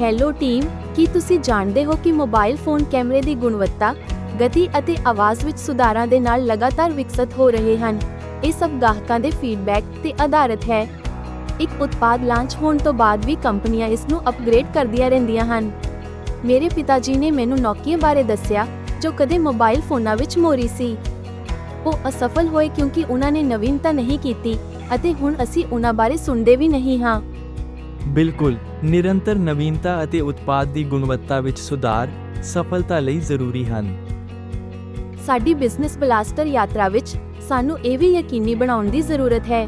Hello team ਕੀ ਤੁਸੀਂ ਜਾਣਦੇ ਹੋ ਕਿ ਮੋਬਾਈਲ ਫੋਨ ਕੈਮਰੇ ਦੀ ਗੁਣਵੱਤਾ, ਗਤੀ ਅਤੇ ਆਵਾਜ਼ ਵਿੱਚ ਸੁਧਾਰਾਂ ਦੇ ਨਾਲ ਲਗਾਤਾਰ ਵਿਕਸਿਤ ਹੋ ਰਹੇ ਹਨ? ਇਹ ਸਭ ਗਾਹਕਾਂ ਦੇ ਫੀਡਬੈਕ ਤੇ ਆਧਾਰਿਤ ਹੈ। ਇੱਕ ਉਤਪਾਦ ਲਾਂਚ ਹੋਣ ਤੋਂ ਬਾਅਦ ਵੀ ਕੰਪਨੀਆਂ ਇਸ ਨੂੰ ਅਪਗ੍ਰੇਡ ਕਰਦੀਆਂ ਰਹਿੰਦੀਆਂ ਹਨ। ਮੇਰੇ ਪਿਤਾ ਜੀ ਨੇ ਮੈਨੂੰ ਨੋਕੀਆ ਬਾਰੇ ਦੱਸਿਆ, ਜੋ ਕਦੇ ਮੋਬਾਈਲ ਫੋਨਾਂ ਵਿੱਚ ਮੋਰੀ ਸੀ। ਉਹ ਅਸਫਲ ਹੋਏ ਕਿਉਂਕਿ ਉਹਨਾਂ ਨੇ ਨਵੀਨਤਾ ਨਹੀਂ ਕੀਤੀ ਅਤੇ ਹੁਣ ਅਸੀਂ ਉਹਨਾਂ ਬਾਰੇ ਸੁਣਦੇ ਵੀ ਨਹੀਂ ਹਾਂ। ਬਿਲਕੁਲ ਨਿਰੰਤਰ ਨਵੀਨਤਾ ਅਤੇ ਉਤਪਾਦ ਦੀ ਗੁਣਵੱਤਾ ਵਿੱਚ ਸੁਧਾਰ ਸਫਲਤਾ ਲਈ ਜ਼ਰੂਰੀ ਹਨ। ਸਾਡੀ ਬਿਜ਼ਨਸ ਬਲਾਸਟਰ ਯਾਤਰਾ ਵਿੱਚ ਸਾਨੂੰ ਇਹ ਵੀ ਯਕੀਨੀ ਬਣਾਉਣ ਦੀ ਜ਼ਰੂਰਤ ਹੈ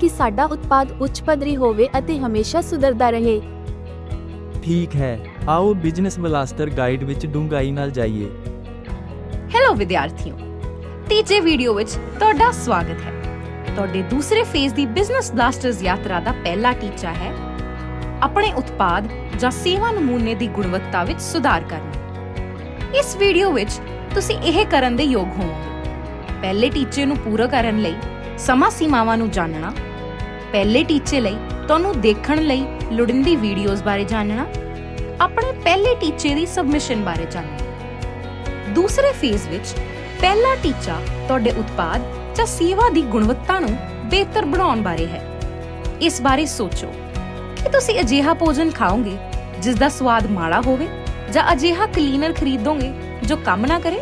ਕਿ ਸਾਡਾ ਉਤਪਾਦ ਉੱਚ ਪੱਧਰੀ ਹੋਵੇ ਅਤੇ ਹਮੇਸ਼ਾ ਸੁਧਰਦਾ ਰਹੇ। ਠੀਕ ਹੈ ਆਓ ਬਿਜ਼ਨਸ ਬਲਾਸਟਰ ਗਾਈਡ ਵਿੱਚ ਡੂੰਘਾਈ ਨਾਲ ਜਾਈਏ। ਹੈਲੋ ਵਿਦਿਆਰਥੀਓ ਤੀਜੇ ਵੀਡੀਓ ਵਿੱਚ ਤੁਹਾਡਾ ਸਵਾਗਤ ਹੈ। ਤੁਹਾਡੇ ਦੂਸਰੇ ਫੇਜ਼ ਦੀ ਬਿਜ਼ਨਸ ਬਲਾਸਟਰਸ ਯਾਤਰਾ ਦਾ ਪਹਿਲਾ ਟੀਚਾ ਹੈ ਆਪਣੇ ਉਤਪਾਦ ਜਾਂ ਸੇਵਾ ਨਮੂਨੇ ਦੀ ਗੁਣਵੱਤਾ ਵਿੱਚ ਸੁਧਾਰ ਕਰਨਾ। ਇਸ ਵੀਡੀਓ ਵਿੱਚ ਤੁਸੀਂ ਇਹ ਕਰਨ ਦੇ ਯੋਗ ਹੋਵੋਗੇ। ਪਹਿਲੇ ਟੀਚੇ ਨੂੰ ਪੂਰਾ ਕਰਨ ਲਈ ਸਮਾਂ ਸੀਮਾਵਾਂ ਨੂੰ ਜਾਣਨਾ, ਪਹਿਲੇ ਟੀਚੇ ਲਈ ਤੁਹਾਨੂੰ ਦੇਖਣ ਲਈ ਲੋੜੀਂਦੀ ਵੀਡੀਓਜ਼ ਬਾਰੇ ਜਾਣਨਾ, ਆਪਣੇ ਪਹਿਲੇ ਟੀਚੇ ਦੀ ਸਬਮਿਸ਼ਨ ਬਾਰੇ ਜਾਣਨਾ। ਦੂਸਰੇ ਫੇਜ਼ ਵਿੱਚ ਪਹਿਲਾ ਟੀਚਾ ਤੁਹਾਡੇ ਉਤਪਾਦ ਜਾਂ ਸੇਵਾ ਦੀ ਗੁਣਵੱਤਾ ਨੂੰ ਬਿਹਤਰ ਬਣਾਉਣ ਬਾਰੇ ਹੈ। ਇਸ ਬਾਰੇ ਸੋਚੋ। ਕਿ ਤੁਸੀਂ ਅਜਿਹਾ ਭੋਜਨ ਖਾਓਗੇ ਜਿਸ ਦਾ ਸਵਾਦ ਮਾੜਾ ਹੋਵੇ ਜਾਂ ਅਜਿਹਾ ਕਲੀਨਰ ਖਰੀਦੋਗੇ ਜੋ ਕੰਮ ਨਾ ਕਰੇ?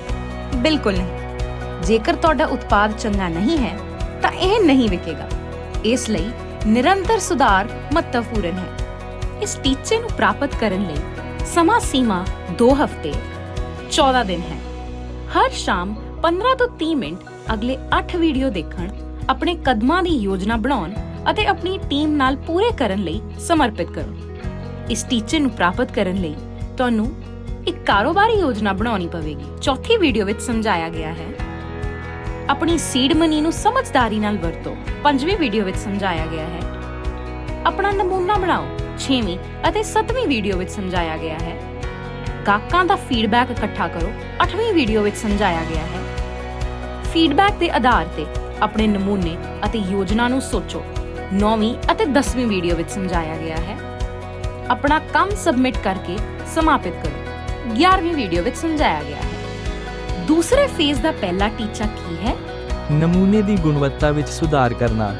ਬਿਲਕੁਲ ਨਹੀਂ। ਜੇਕਰ ਤੁਹਾਡਾ ਉਤਪਾਦ ਚੰਗਾ ਨਹੀਂ ਹੈ, ਤਾਂ ਇਹ ਨਹੀਂ ਵਿਕੇਗਾ। ਇਸ ਲਈ ਨਿਰੰਤਰ ਸੁਧਾਰ ਮਹੱਤਵਪੂਰਨ ਹੈ। ਇਸ ਟੀਚੇ ਨੂੰ ਪ੍ਰਾਪਤ ਕਰਨ ਲਈ ਸਮਾਂ ਸੀਮਾ 2 ਹਫ਼ਤੇ 14 ਦਿਨ ਹੈ। ਹਰ ਸ਼ਾਮ 15 ਤੋਂ 30 ਮਿੰਟ ਅਗਲੇ 8 ਵੀਡੀਓ ਦੇਖਣ, ਆਪਣੇ ਕਦਮਾਂ ਦੀ ਯੋਜਨਾ ਬਣਾਉਣ ਅਤੇ ਆਪਣੀ ਟੀਮ ਨਾਲ ਪੂਰੇ ਕਰਨ ਲਈ ਸਮਰਪਿਤ ਕਰੋ। ਇਸ ਟੀਚੇ ਨੂੰ ਪ੍ਰਾਪਤ ਕਰਨ ਲਈ ਤੁਹਾਨੂੰ ਇੱਕ ਕਾਰੋਬਾਰੀ ਯੋਜਨਾ ਬਣਾਉਣੀ ਪਵੇਗੀ। ਚੌਥੀ ਵੀਡੀਓ ਵਿੱਚ ਸਮਝਾਇਆ ਗਿਆ ਹੈ। ਆਪਣੀ ਸੀਡ ਮਨੀ ਨੂੰ ਸਮਝਦਾਰੀ ਨਾਲ ਵਰਤੋ। ਪੰਜਵੀਂ ਵੀਡੀਓ ਵਿੱਚ ਸਮਝਾਇਆ ਗਿਆ ਹੈ। ਆਪਣਾ ਨਮੂਨਾ ਬਣਾਓ। ਛੇਵੀਂ ਅਤੇ ਸੱਤਵੀਂ ਵੀਡੀਓ ਵਿੱਚ ਸਮਝਾਇਆ ਗਿਆ ਹੈ। ਗਾਹਕਾਂ ਦਾ ਫੀਡਬੈਕ ਇਕੱਠਾ ਕਰੋ। 8ਵੀਂ ਵੀਡੀਓ ਵਿੱਚ ਸਮਝਾਇਆ ਗਿਆ ਹੈ। ਫੀਡਬੈਕ ਦੇ ਆਧਾਰ ਤੇ ਆਪਣੇ ਨਮੂਨੇ ਅਤੇ ਯੋਜਨਾ ਨੂੰ ਸੋਚੋ। 9ਵੀਂ ਅਤੇ 10ਵੀਂ ਵੀਡੀਓ ਵਿੱਚ ਸਮਝਾਇਆ ਗਿਆ ਹੈ। ਆਪਣਾ ਕੰਮ ਸਬਮਿਟ ਕਰਕੇ ਸਮਾਪਿਤ ਕਰੋ। 11ਵੀਂ ਵੀਡੀਓ ਵਿੱਚ ਸਮਝਾਇਆ ਗਿਆ ਹੈ। ਦੂਸਰੇ ਫੇਜ਼ ਦਾ ਪਹਿਲਾ ਟੀਚਾ ਕੀ ਹੈ? ਨਮੂਨੇ ਦੀ ਗੁਣਵੱਤਾ ਵਿੱਚ ਸੁਧਾਰ ਕਰਨਾ।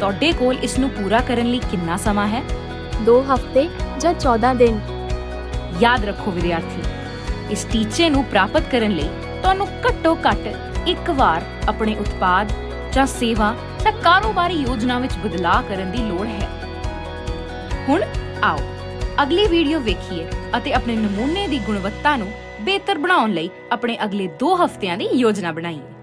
ਤੁਹਾਡੇ ਕੋਲ ਇਸ ਨੂੰ ਪੂਰਾ ਕਰਨ ਲਈ ਕਿੰਨਾ ਸਮਾਂ ਹੈ? 2 ਹਫ਼ਤੇ ਜਾਂ 14 ਦਿਨ। ਯਾਦ ਰੱਖੋ ਵਿਦਿਆਰਥੀ ਇਸ ਟੀਚੇ ਨੂੰ ਪ੍ਰਾਪਤ ਕਰਨ ਲਈ ਤੁਹਾਨੂੰ ਘੱਟੋ ਘੱਟ ਇੱਕ ਵਾਰ ਆਪਣੇ ਉਤਪਾਦ ਜਾਂ ਸੇਵਾ ਜਾਂ ਕਾਰੋਬਾਰੀ ਯੋਜਨਾ ਵਿੱਚ ਬਦਲਾਅ ਕਰਨ ਦੀ ਲੋੜ ਹੈ। ਹੁਣ ਆਓ, ਅਗਲੀ ਵੀਡੀਓ ਵੇਖੀਏ ਅਤੇ ਆਪਣੇ ਨਮੂਨੇ ਦੀ ਗੁਣਵੱਤਾ ਨੂੰ ਬਿਹਤਰ ਬਣਾਉਣ ਲਈ ਆਪਣੇ ਅਗਲੇ 2 ਹਫ਼ਤਿਆਂ ਦੀ ਯੋਜਨਾ ਬਣਾਈਏ।